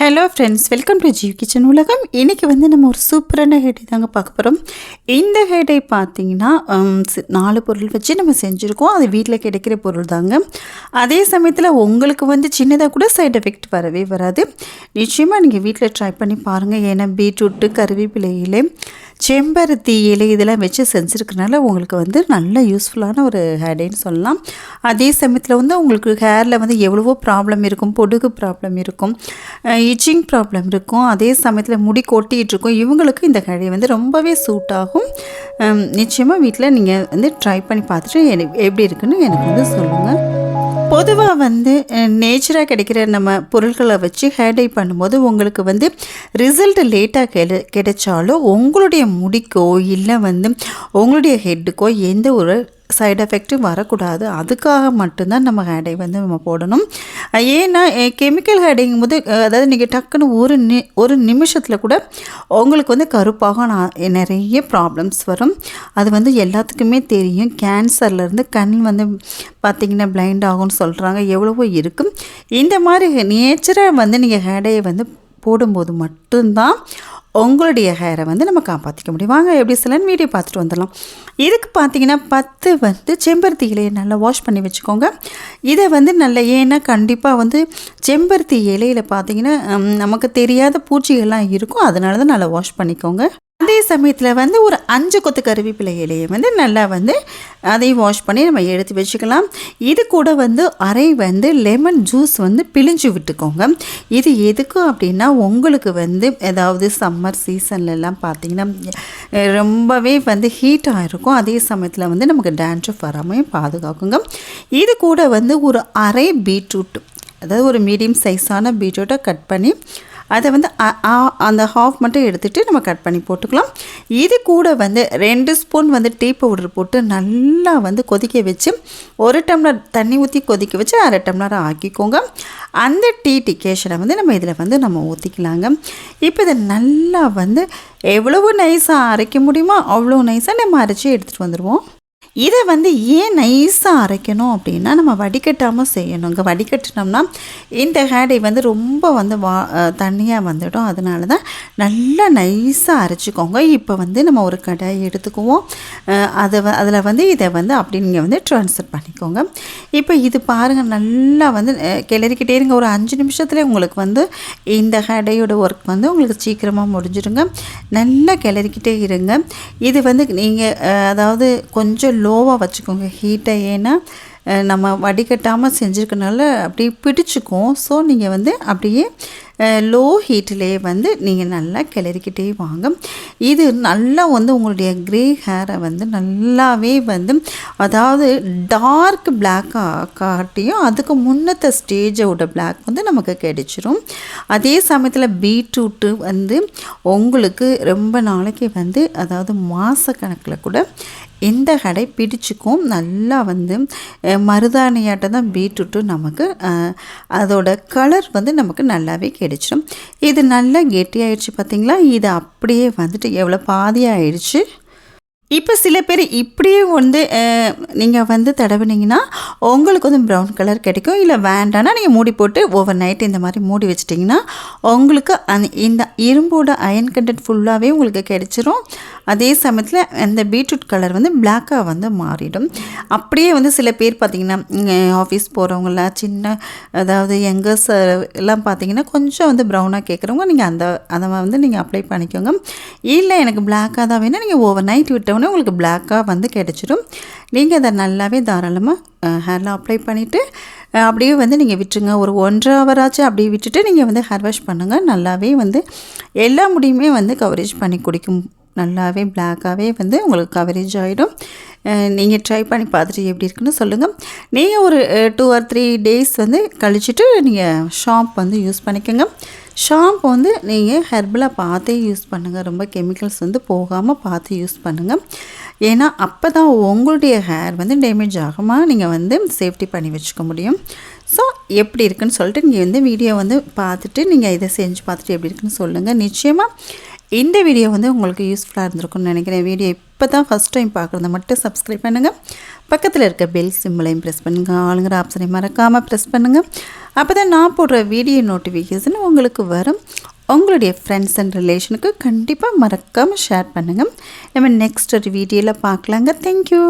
Hello friends welcome to Jeev kitchen உலகம் இன்றைக்கி வந்து நம்ம ஒரு சூப்பரான ஹேடை தாங்க பார்க்க போகிறோம் இந்த ஹேடை பார்த்தீங்கன்னா நாலு பொருள் வச்சு நம்ம செஞ்சுருக்கோம் அது வீட்டில் கிடைக்கிற பொருள் தாங்க அதே சமயத்தில் உங்களுக்கு வந்து சின்னதாக கூட சைட் எஃபெக்ட் வரவே வராது நிச்சயமாக நீங்கள் வீட்டில் ட்ரை பண்ணி பாருங்கள் ஏன்னா பீட்ரூட்டு கருவேப்பிலையிலே செம்பருத்தி இலை இதெல்லாம் வச்சு செஞ்சுருக்கனால உங்களுக்கு வந்து நல்ல யூஸ்ஃபுல்லான ஒரு ஹேடைன்னு சொல்லலாம். அதே சமயத்தில் வந்து உங்களுக்கு ஹேரில் வந்து எவ்வளவோ ப்ராப்ளம் இருக்கும் பொடுகு ப்ராப்ளம் இருக்கும் இச்சிங் ப்ராப்ளம் இருக்கும். அதே சமயத்தில் முடி கொட்டிகிட்டு இருக்கும். இவங்களுக்கு இந்த ஹேடை வந்து ரொம்பவே சூட் ஆகும். நிச்சயமாக வீட்டில் நீங்கள் வந்து ட்ரை பண்ணி பார்த்துட்டு எனக்கு எப்படி இருக்குன்னு எனக்கு வந்து சொல்லுங்கள் பொதுவாக வந்து நேச்சராக கிடைக்கிற நம்ம பொருட்களை வச்சு ஹேர் டை பண்ணும்போது உங்களுக்கு வந்து ரிசல்ட் லேட்டாக கிடை கிடைச்சாலும் உங்களுடைய முடிக்கோ இல்லை வந்து உங்களுடைய ஹெட்டுக்கோ எந்த ஒரு சைடு எஃபெக்ட்டும் வரக்கூடாது. அதுக்காக மட்டும்தான் நம்ம ஹேடை வந்து நம்ம போடணும். ஏன்னா கெமிக்கல் ஹேடைங்கும் போது அதாவது நீங்கள் டக்குன்னு ஒரு நி ஒரு நிமிஷத்தில் கூட உங்களுக்கு வந்து கருப்பாக நான் நிறைய ப்ராப்ளம்ஸ் வரும். அது வந்து எல்லாத்துக்குமே தெரியும். கேன்சர்லேருந்து கண் வந்து பார்த்திங்கன்னா பிளைண்ட் ஆகும்னு சொல்கிறாங்க எவ்வளவோ இருக்கும் இந்த மாதிரி நேச்சராக வந்து நீங்கள் ஹேடையை வந்து போடும்போது மட்டும்தான் உங்களுடைய ஹேரை வந்து நம்ம காப்பாற்றிக்க முடியும். வாங்க எப்படி சிலன்னு வீடியோ பார்த்துட்டு வந்துடலாம். இதுக்கு பார்த்தீங்கன்னா பத்து வந்து செம்பருத்தி இலையை நல்லா வாஷ் பண்ணி வச்சுக்கோங்க. இதை வந்து நல்ல ஏன்னா கண்டிப்பாக வந்து செம்பருத்தி இலையில் பார்த்தீங்கன்னா நமக்கு தெரியாத பூச்சிகள்லாம் இருக்கும். அதனால தான் நல்லா வாஷ் பண்ணிக்கோங்க. அதே சமயத்தில் வந்து ஒரு அஞ்சு கொத்து கருவேப்பிலை இலையை வந்து நல்லா வந்து அதையும் வாஷ் பண்ணி நம்ம எடுத்து வச்சுக்கலாம். இது கூட வந்து அரை வந்து லெமன் ஜூஸ் வந்து பிழிஞ்சு விட்டுக்கோங்க. இது எதுக்கு அப்படின்னா உங்களுக்கு வந்து ஏதாவது சம்மர் சீசன்லலாம் பார்த்தீங்கன்னா ரொம்பவே வந்து ஹீட்டாக இருக்கும். அதே சமயத்தில் வந்து நமக்கு டேண்ட்ரஃப் வராமையும் பாதுகாக்குங்க. இது கூட வந்து ஒரு அரை பீட்ரூட் அதாவது ஒரு மீடியம் சைஸான பீட்ரூட்டை கட் பண்ணி அதை வந்து அ- ஆ- அந்த ஹாஃப் மட்டும் எடுத்துகிட்டு நம்ம கட் பண்ணி போட்டுக்கலாம். இது கூட வந்து ரெண்டு ஸ்பூன் வந்து டீ பவுடர் போட்டு நல்லா வந்து கொதிக்க வச்சு ஒரு டம்ளர் தண்ணி ஊற்றி கொதிக்க வச்சு அரை டம்ளர் ஆக்கிக்கோங்க. அந்த டீ டிகேஷனை வந்து நம்ம இதில் வந்து நம்ம ஊற்றிக்கலாங்க இப்போ இதை நல்லா வந்து எவ்வளவு நைஸாக அரைக்க முடியுமோ அவ்வளோ நைஸாக நம்ம அரைச்சி எடுத்துகிட்டு வந்துடுவோம் இதை வந்து ஏன் நைஸாக அரைக்கணும் அப்படின்னா நம்ம வடிகட்டாமல் செய்யணுங்க வடிகட்டினோம்னா இந்த ஹேடை வந்து ரொம்ப வந்து வா தண்ணியாக வந்துடும். அதனால தான் நல்லா நைஸாக அரைச்சிக்கோங்க. இப்போ வந்து நம்ம ஒரு கடை எடுத்துக்குவோம். அதை வ அதில் வந்து இதை வந்து அப்படி நீங்கள் வந்து ட்ரான்ஸ்ஃபர் பண்ணிக்கோங்க. இப்போ இது பாருங்கள் நல்லா வந்து கிளறிக்கிட்டே இருங்க. ஒரு அஞ்சு நிமிஷத்தில் உங்களுக்கு வந்து இந்த ஹேடையோட ஒர்க் வந்து உங்களுக்கு சீக்கிரமாக முடிஞ்சிடுங்க நல்லா கிளறிக்கிட்டே இருங்க. இது வந்து நீங்கள் அதாவது கொஞ்சம் லோ லோவாக வச்சுக்கோங்க. ஹீட்டை ஏன்னா நம்ம வடிகட்டாமல் செஞ்சுருக்கனால அப்படியே பிடிச்சிக்கும். ஸோ நீங்கள் வந்து அப்படியே லோ ஹீட்டிலே வந்து நீங்கள் நல்லா கிளறிக்கிட்டே வாங்க. இது நல்லா வந்து உங்களுடைய க்ரே ஹேரை வந்து நல்லாவே வந்து அதாவது டார்க் பிளாக்காக காட்டியும் அதுக்கு முன்னத்த ஸ்டேஜோட பிளாக் வந்து நமக்கு கிடைச்சிரும். அதே சமயத்தில் பீட்ரூட்டு வந்து உங்களுக்கு ரொம்ப நாளைக்கு வந்து அதாவது மாதக்கணக்கில் கூட இந்த கடை பிடிச்சிக்கும் நல்லா வந்து மருதாணியாட்டம் தான் பீட்ரூட்டு நமக்கு அதோட கலர் வந்து நமக்கு நல்லாவே கிடைச்சிடும். இது நல்லா கெட்டியாயிடுச்சு பார்த்திங்களா இது அப்படியே வந்துட்டு எவ்வளோ பாதி இப்போ சில பேர் இப்படியே வந்து நீங்கள் வந்து தடவினீங்கன்னா உங்களுக்கு வந்து ப்ரௌன் கலர் கிடைக்கும். இல்லை வேண்டாம்னா நீங்கள் மூடி போட்டு ஓவர் நைட் இந்த மாதிரி மூடி வச்சிட்டிங்கன்னா உங்களுக்கு அந்த இந்த இரும்போட அயன் கண்டென்ட் ஃபுல்லாகவே உங்களுக்கு கிடைச்சிரும். அதே சமயத்தில் அந்த பீட்ரூட் கலர் வந்து பிளாக்காக வந்து மாறிடும். அப்படியே வந்து சில பேர் பார்த்தீங்கன்னா ஆஃபீஸ் போகிறவங்களாம் சின்ன அதாவது யங்கர்ஸ் எல்லாம் பார்த்தீங்கன்னா கொஞ்சம் வந்து ப்ரௌனாக கேட்குறவங்க நீங்கள் அந்த அதை வந்து நீங்கள் அப்ளை பண்ணிக்கோங்க. இல்லை எனக்கு பிளாக்காக தான் வேணும் நீங்கள் ஓவர் நைட் விட்டோன்னே உங்களுக்கு பிளாக்காக வந்து கிடச்சிடும் நீங்கள் அதை நல்லாவே தாராளமாக ஹேரில் அப்ளை பண்ணிவிட்டு அப்படியே வந்து நீங்கள் விட்டுருங்க. ஒரு ஒன்றரை ஹவராச்சும் அப்படியே விட்டுட்டு நீங்கள் வந்து ஹேர் வாஷ் பண்ணுங்கள் நல்லாவே வந்து எல்லா முடியுமே வந்து கவரேஜ் பண்ணி குடிக்கும். நல்லாவே பிளாக்காகவே வந்து உங்களுக்கு கவரேஜ் ஆகிடும் நீங்கள் ட்ரை பண்ணி பார்த்துட்டு எப்படி இருக்குன்னு சொல்லுங்கள் நீங்கள் ஒரு டூ ஆர் த்ரீ டேஸ் வந்து கழிச்சிட்டு நீங்கள் ஷாம்ப் வந்து யூஸ் பண்ணிக்கோங்க. ஷாம்பு வந்து நீங்கள் ஹெர்பலாக பார்த்தே யூஸ் பண்ணுங்கள் ரொம்ப கெமிக்கல்ஸ் வந்து போகாமல் பார்த்து யூஸ் பண்ணுங்கள் ஏன்னா அப்போ தான் உங்களுடைய ஹேர் வந்து டேமேஜ் ஆகாமல் நீங்கள் வந்து சேஃப்டி பண்ணி வச்சுக்க முடியும். ஸோ எப்படி இருக்குன்னு சொல்லிட்டு நீங்கள் வந்து வீடியோ வந்து பார்த்துட்டு நீங்கள் இதை செஞ்சு பார்த்துட்டு எப்படி இருக்குன்னு சொல்லுங்கள் நிச்சயமாக இந்த வீடியோ வந்து உங்களுக்கு யூஸ்ஃபுல்லாக இருந்திருக்கும்னு நினைக்கிறேன். வீடியோ இப்போ தான் ஃபஸ்ட் டைம் பார்க்குறத மட்டும் சப்ஸ்கிரைப் பண்ணுங்கள் பக்கத்தில் இருக்க பெல் சிம்பிளையும் ப்ரெஸ் பண்ணுங்கள் ஆளுங்கிற ஆப்ஷனை மறக்காமல் ப்ரெஸ் பண்ணுங்கள் அப்போ தான் நான் போடுற வீடியோ நோட்டிஃபிகேஷன் உங்களுக்கு வரும். உங்களுடைய ஃப்ரெண்ட்ஸ் அண்ட் ரிலேஷனுக்கு கண்டிப்பாக மறக்காமல் ஷேர் பண்ணுங்கள் நம்ம நெக்ஸ்ட் ஒரு வீடியோவில் பார்க்கலாங்க. தேங்க்யூ